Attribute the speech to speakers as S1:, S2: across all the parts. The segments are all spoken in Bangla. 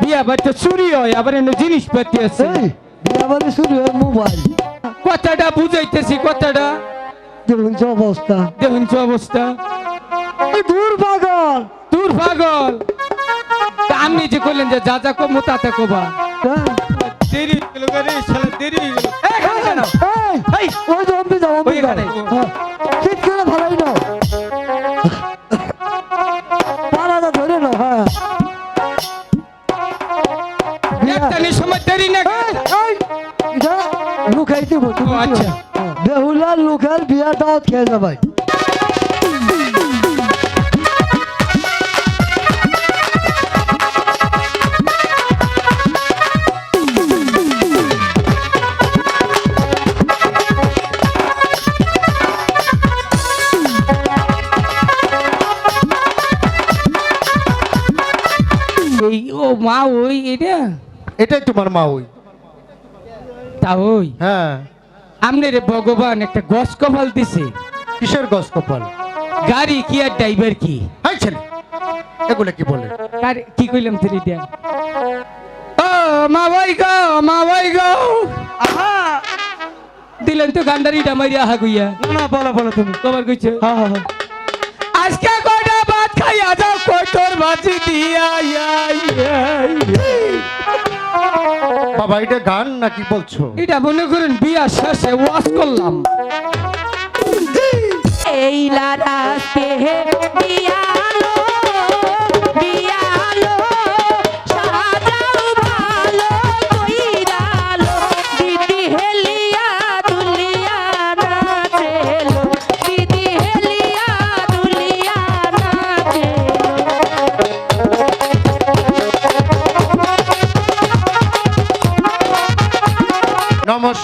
S1: বিয়া বাড়িতে চুরি হয় আবার এনে জিনিসপাতি আছে।
S2: এই বিয়া বাড়ি শুরু হয় মোবাইল।
S1: কথাটা বুঝাইতেছি কথাটা।
S2: দেখুন অবস্থা।
S1: দেখুন অবস্থা।
S2: এই দূর পাগল।
S1: দূর পাগল। আপনি যে করলেন যে যা যা কমো তাতে কবা।
S2: হ্যাঁ।
S1: দেরি গেল রে শালা দেরি গেল। এখানে কেন?
S2: এই,
S1: এই
S2: ওই যে অম্বি যাও অম্বি যাও। হ্যাঁ। করে ভালোই নাও। পাড়াটা ধরে নাও হ্যাঁ। বিয়া-
S1: একটা নি সময় দেরি না
S2: এই, এই, এটা লুকাই দিব তুমি
S1: ও, আচ্ছা।
S2: বেহুলার লুকার বিয়া দাওয়াত খেয়ে যাবাই
S1: এই ও মা ওই এটা
S3: এটাই তোমার মা ওই।
S1: তা ওই?
S3: হ্যাঁ।
S1: আমনে রে ভগবান একটা গস কপাল দিছে।
S3: কিসের গস কপাল?
S1: গাড়ি কি আর ড্রাইভার কি?
S3: হাই ছেলে এগুলো কি বলে?
S1: গাড়ি কি কইলাম তুই দেখ ও মা ভাই গো মা ভাই গো।
S4: আহা!
S1: দিলেন তো গান্ডারিটা মারিয়া আহা গুইয়া
S4: না না বলো বলো তুমি।
S1: কবার কইছে?
S4: হ্যাঁ হ্যাঁ হ্যাঁ।
S1: আজকে কয়টা ভাত খাইয়া যাও কয়টোর ভাজি দিয়া ইয়া, ইয়া, ইয়া।
S3: বাবা এটা গান নাকি বলছো?
S1: এটা মনে করেন বিয়া শেষে ওয়াজ করলাম।
S5: এই লারাতে বিয়া বিয়ালো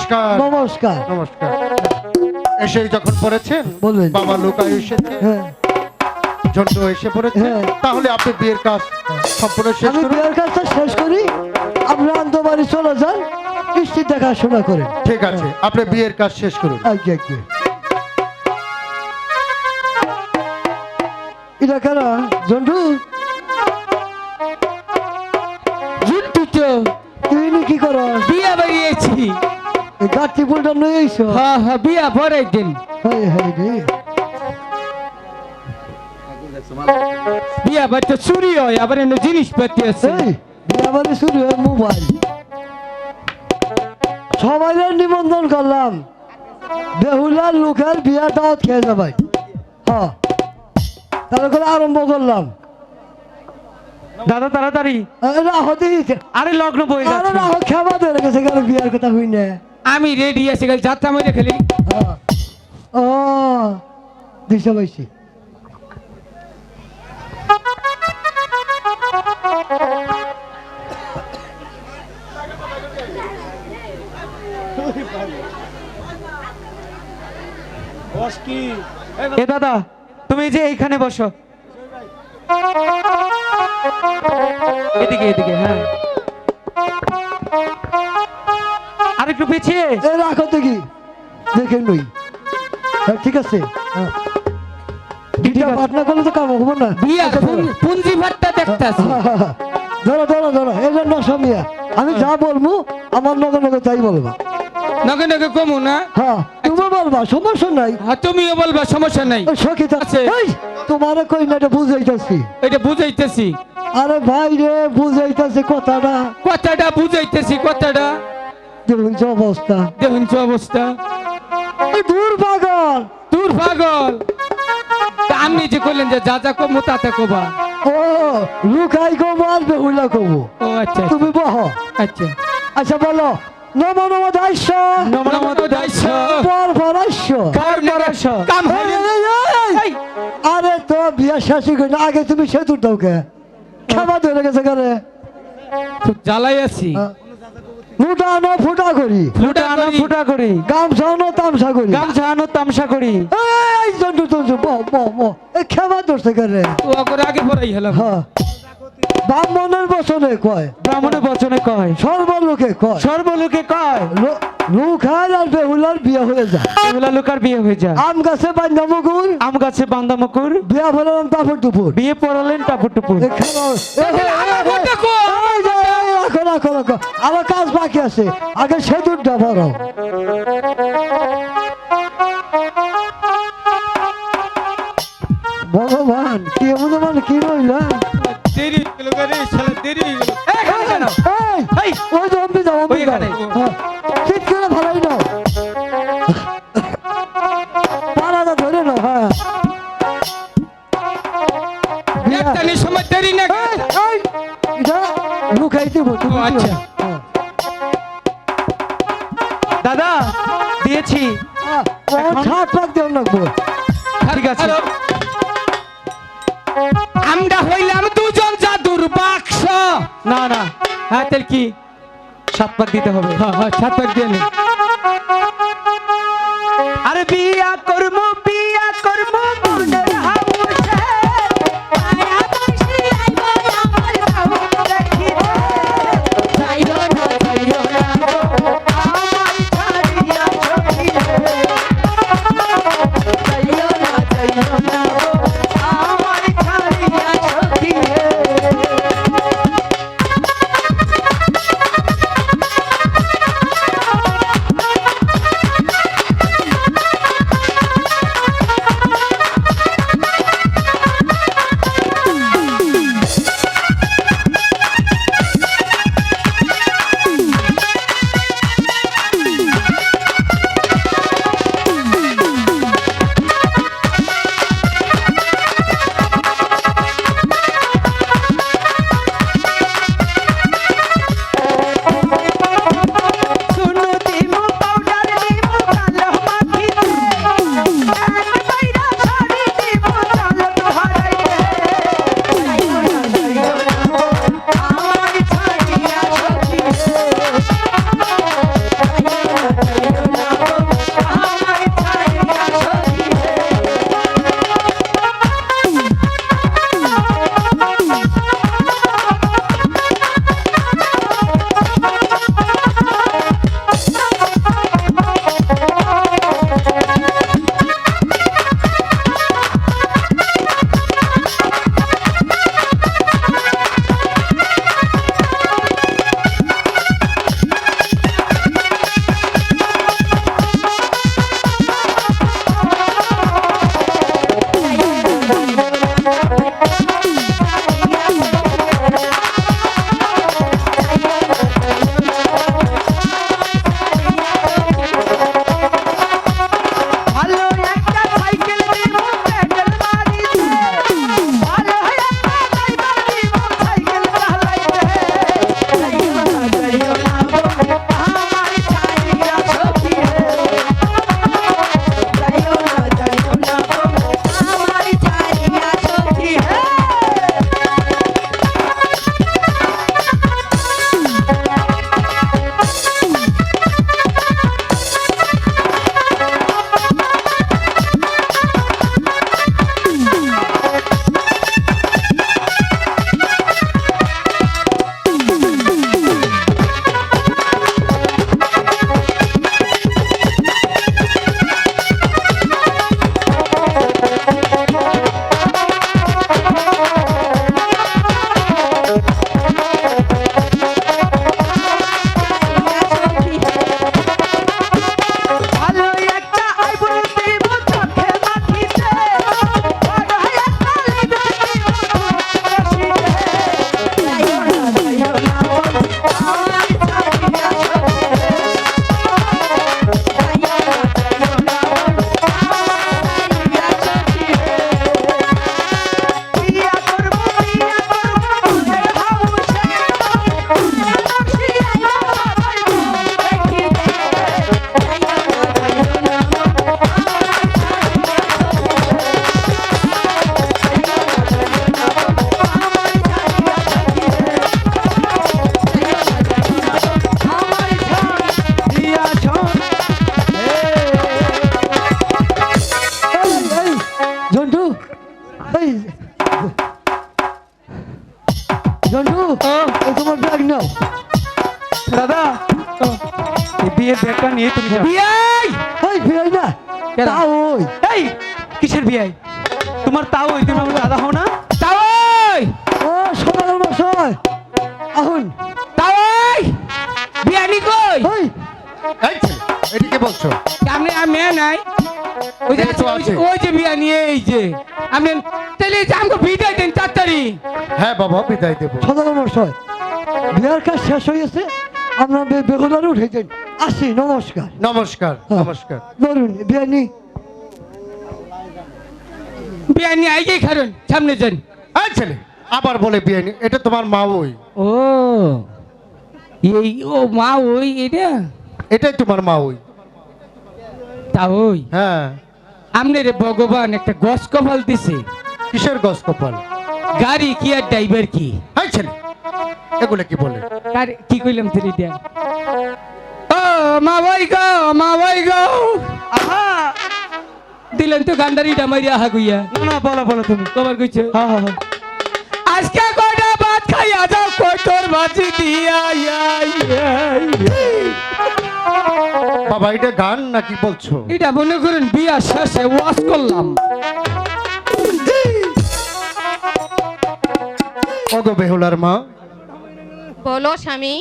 S3: নমস্কার।
S2: নমস্কার।
S3: নমস্কার। এসে যখন পড়েছেন
S2: বলবেন।
S3: বাবা লোকাই এসেছে।
S2: হ্যাঁ।
S3: ঝন্টু এসে পড়েছে।
S2: হ্যাঁ।
S3: তাহলে আপনি বিয়ের কাজ সম্পূর্ণ শেষ
S2: আমি
S3: করুন।
S2: বিয়ের কাজটা শেষ করি। আপনি আন্ত বাড়ি চলে যান। বৃষ্টি দেখাশোনা করেন।
S3: ঠিক আছে আপনি বিয়ের কাজ শেষ করুন।
S2: আজ্ঞে আজ্ঞে এটা কেন জন্টু?
S1: জুন্টু তো
S2: তুই কি কর?
S1: বিয়া বাড়িয়েছি।
S2: গাঠি পুলটা নই আইস।
S1: হ্যাঁ হ্যাঁ বিয়া পরে দিন।
S2: হাই হাই রে।
S1: বিয়া বাড়িতে চুরি হয় আবার এনে জিনিসপাতি আছে।
S2: বিয়া বাড়ি হয় মোবাইল। নিবন্ধন করলাম। বেহুলার লোকের বিয়া দাওয়াত খেয়ে যাবাই হ্যাঁ তাহলে করে আরম্ভ করলাম।
S4: দাদা তাড়াতাড়ি। আরে লগ্ন বই
S2: আরে গেছে কেন বিয়ার কথা হই না।
S1: আমি রেডি আছি গেল যাত্রা মেরে খেলি।
S2: ও দিশা পাইছি
S4: এ দাদা তুমি যে এইখানে বসো। এদিকে এদিকে হ্যাঁ। একটু পিছিয়ে।
S2: রাখো দেখি দেখে নই। ঠিক আছে। পাটনা করলে তো কাম হব না।
S1: বিয়া
S2: ধরো।
S1: পুন- পুঞ্জি ভাতটা দেখতাছি।
S2: ধরো ধরো ধরো এই জন্য সমিয়া আমি যা বলব আমার নগে নগে তাই বলবা।
S1: নগে নগে কমু না?
S2: হ্যাঁ তুমি বলবা সমস্যা নাই।
S1: হ্যাঁ তুমিও বলবা সমস্যা নাই।
S2: সখিত
S1: আছে।
S2: এই তোমার কই না এটা বুঝাইতেছি।
S1: এটা বুঝাইতেছি।
S2: আরে ভাই রে বুঝাইতেছি কথাটা।
S1: কথাটা বুঝাইতেছি কথাটা।
S2: দেখুন অবস্থা।
S1: দেখুন অবস্থা।
S2: দূর পাগল।
S1: দূর পাগল। আপনি যে করলেন যে যা যা কমু তাতে কবা।
S2: ও লুকাই আর বেহুলা কবো
S1: ও আচ্ছা
S2: তুমি বহ।
S1: আচ্ছা।
S2: আচ্ছা বলো। নম নম দাইশ।
S1: নমত দাইছ
S2: পর পরাইশ
S1: কার কাম।
S2: আরে তো বিয়া শাসি করি না আগে তুমি সেতুর দাও কে। খাবার ধরে গেছে কারে
S1: জ্বালাই আছি।
S2: ফুটা আনো ফুটা করি।
S4: ফুটা আনো
S1: করি।
S4: ফুটা করি।
S2: গামছা আনো তামসা করি।
S4: গামছা আনো তামসা করি।
S2: এই জন্টু তন্টু ব ব ব এই খাবার ধরছে কারে
S1: ও আগর আগে পড়াই হলাম।
S2: হ্যাঁ ব্রাহ্মণের বচনে কয়।
S4: ব্রাহ্মণের বচনে কয়।
S2: সর্বলোকে কয়।
S4: সর্বলোকে কয়।
S2: লো- লুখার আর বেহুলার বিয়ে হয়ে যায়।
S4: এগুলা লোকার বিয়ে হয়ে যায়।
S2: আম গাছে বান্ধা মুকুর
S4: আম গাছে বান্দা মুকুর
S2: বিয়া ফেলাম তারপর দুপুর।
S4: বিয়ে পড়ালেন টাপুর টুপুর
S2: রাখো রাখো রাখো। আমার কাজ বাকি আছে। আগে সেতুরটা ধরো ভগবান কি হনুমান কি রইল
S4: দেরি গেল রে শালা গেল
S2: ওই
S4: আচ্ছা।
S5: দাদা দিয়েছি। ঠিক আছে।
S4: আমরা হইলাম দুজন জাদুর বাক্স।
S5: না না।
S4: হ্যাঁ কি?
S5: সাত পাক দিতে হবে।
S4: হ্যাঁ হ্যাঁ সাত পাক দিয়ে
S5: বিয়ে দেখবা নিয়ে তুমি
S4: বিয়ে
S2: এই বিয়ে না তাও ওই।
S5: এই কিসের বিয়ে তোমার তাও ওই তুমি আমার দাদা হও না?
S4: তাও ওই!
S2: ও সোনার মশাই আহুন।
S4: তাও ওই!
S1: বিয়ানি কই?
S2: ওই।
S3: এই এটি কে বলছো
S1: আমি আমি নাই। ওই যে ওই যে বিয়া নিয়ে এই যে। আমি তেলে যে আমাকে বিদায় দেন চার
S3: হ্যাঁ বাবা বিদায় দেবো।
S2: সোনার মশাই বিয়ার কাজ শেষ হয়েছে আপনার বে- বেগুনারও উঠেছেন আসি নমস্কার।
S3: নমস্কার
S2: হ্যাঁ।
S3: নমস্কার।
S2: ধরুন বিয়ানি।
S1: বিয়ানি আইগেই খারুন সামনে যান।
S3: এই ছেলে আবার বলে বিয়ে নি- এটা তোমার মা ওই।
S1: ও এই ও মা ওই এটা?
S3: এটাই তোমার মা ওই।
S1: তা ওই?
S3: হ্যাঁ।
S1: আমনের ভগবান একটা গস কপাল দিছে।
S3: কিসের গস কপাল?
S1: গাড়ি কি আর ড্রাইভার কি?
S3: এগুলো কি বলে?
S1: কার কি কইলাম তুই দেন? ও মা ভাই গো মা ভাই গো।
S4: আহা!
S1: দিলেন তো গান্ডারিটা মারি আহা গুইয়া
S4: না না বলো বলো তুমি।
S1: কবার কইছে?
S4: হ্যাঁ হ্যাঁ হ্যাঁ।
S1: আজকে কয়টা ভাত খাইয়া যাও কই তোর ভাজি দিয়া।
S3: বাবা এটা গান নাকি বলছো?
S1: এটা মনে করেন বিয়া শেষে ওয়াশ করলাম।
S3: কত বেহুলার মা।
S6: বলো স্বামী।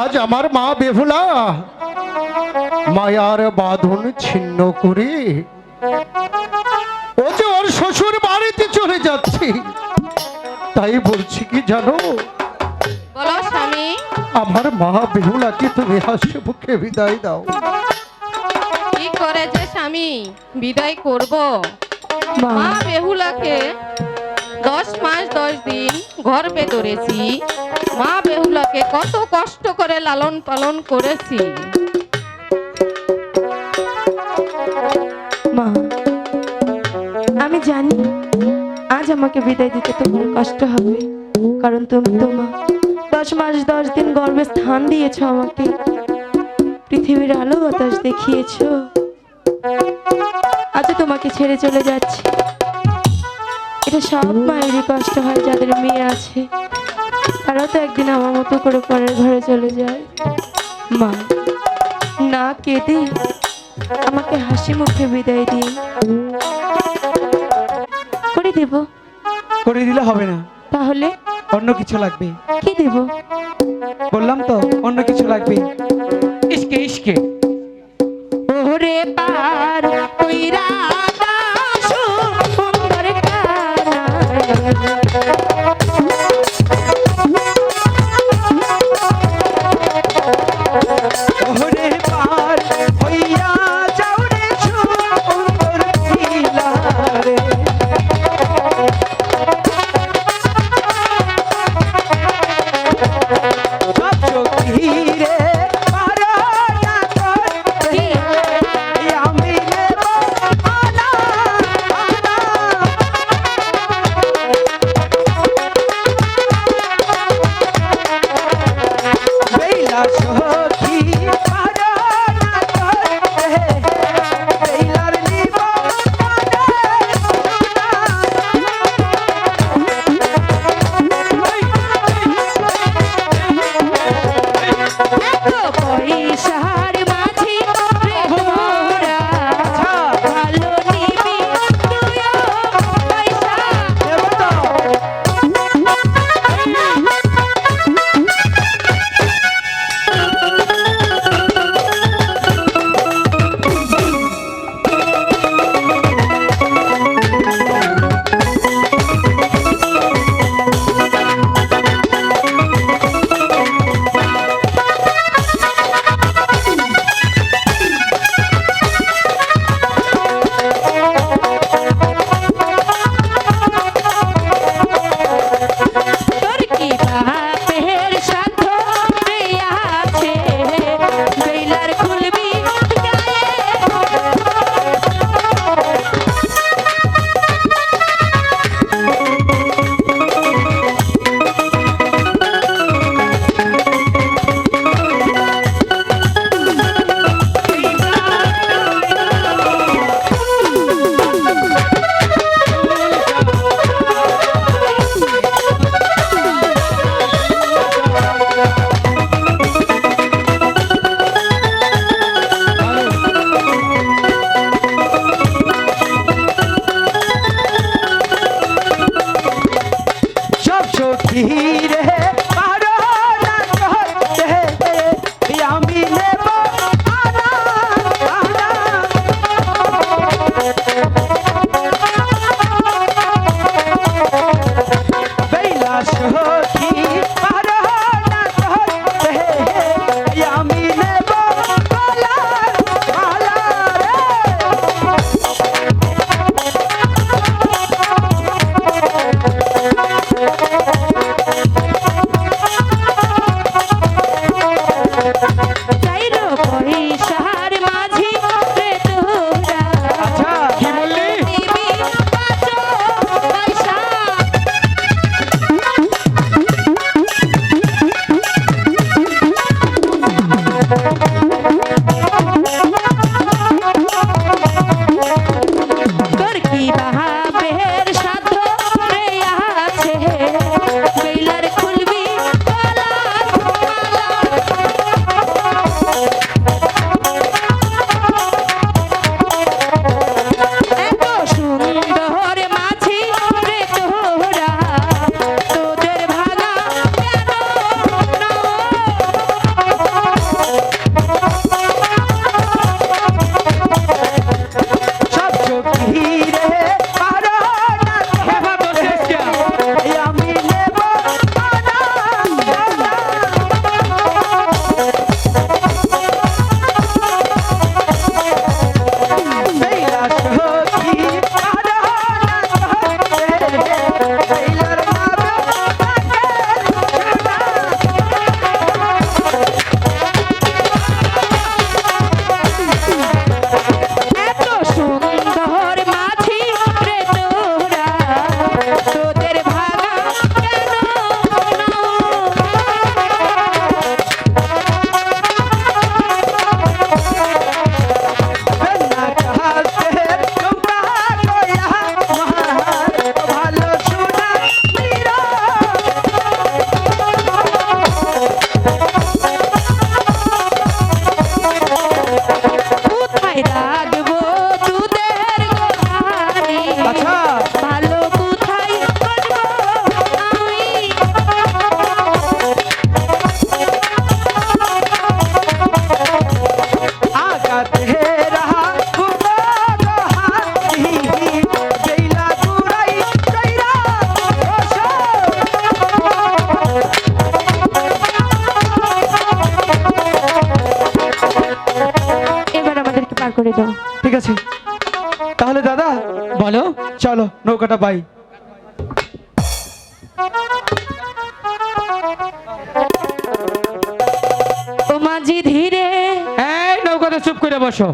S3: আজ আমার মা বেহুলা মায়ার বাঁধন ছিন্ন করে ও যে ওর শ্বশুর বাড়িতে চলে যাচ্ছে। তাই বলছি কি জানো?
S6: বলো স্বামী।
S3: আমার মা বেহুলাকে তুমি হাসি মুখে বিদায় দাও।
S6: কি করে যে স্বামী? বিদায় করব? মা বেহুলাকে দশ মাস, দশ দিন গর্ভে ধরেছি মা বেহুলাকে কত কষ্ট করে লালন পালন করেছি।
S5: মা, আমি জানি আজ আমাকে বিদায় দিতে তোমার কষ্ট হবে, কারণ তুমি তো মা দশ মাস, দশ দিন গর্ভে স্থান দিয়েছ আমাকে। পৃথিবীর আলো বাতাস দেখিয়েছ। আজ তোমাকে ছেড়ে চলে যাচ্ছি। এটা সব মায়েরই কষ্ট হয় যাদের মেয়ে আছে। তারাও তো একদিন আমার মতো করে পরের ঘরে চলে যায়। মা না কেঁদে আমাকে হাসি মুখে বিদায় দিন। করে দেব।
S4: করে দিলে হবে না।
S5: তাহলে?
S4: অন্য কিছু লাগবে।
S5: কি দেব?
S4: বললাম তো অন্য কিছু লাগবে।
S1: ইসকে ইসকে।
S4: বলো। চলো নৌকাটা বাই
S1: ও মাঝি ধীরে
S5: হ্যাঁ নৌকাটা চুপ করে বসো।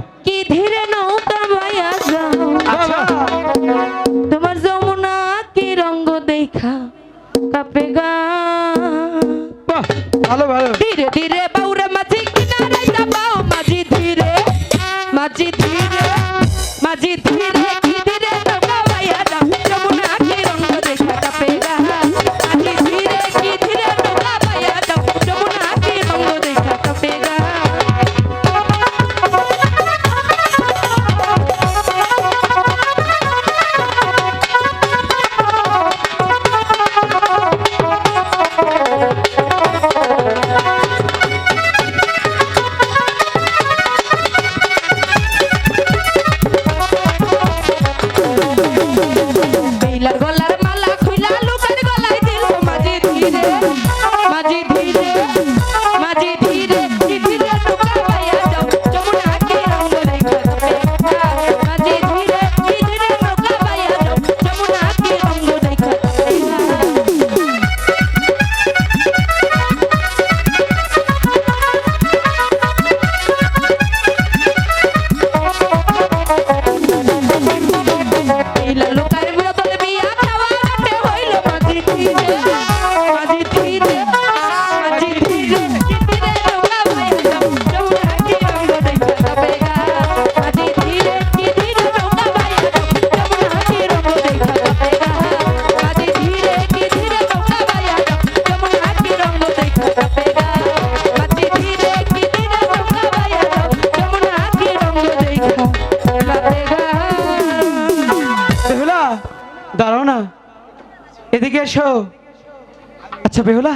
S4: আচ্ছা বেহুলা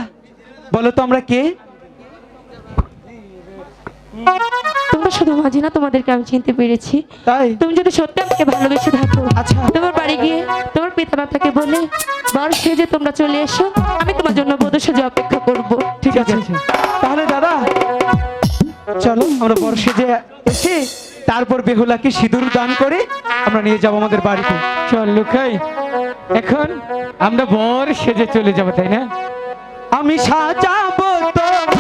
S4: বলো তো আমরা কে?
S1: তোমরা শুধু মাঝি না তোমাদেরকে আমি চিনতে পেরেছি।
S4: তাই?
S1: তুমি যদি সত্যি আমাকে ভালোবেসে থাকো
S4: আচ্ছা।
S1: তোমার বাড়ি গিয়ে তোমার পিতা মাতাকে বলে বর সেজে তোমরা চলে এসো আমি তোমার জন্য বধূ সেজে অপেক্ষা করব।
S4: ঠিক আছে তাহলে দাদা চলো আমরা বড় সেজে এসে তারপর বেহুলাকে সিঁদুর দান করে আমরা নিয়ে যাব আমাদের বাড়িতে।
S5: চল লুকাই। এখন আমরা বর সেজে চলে যাব তাই না?
S4: আমি সাজাবো তো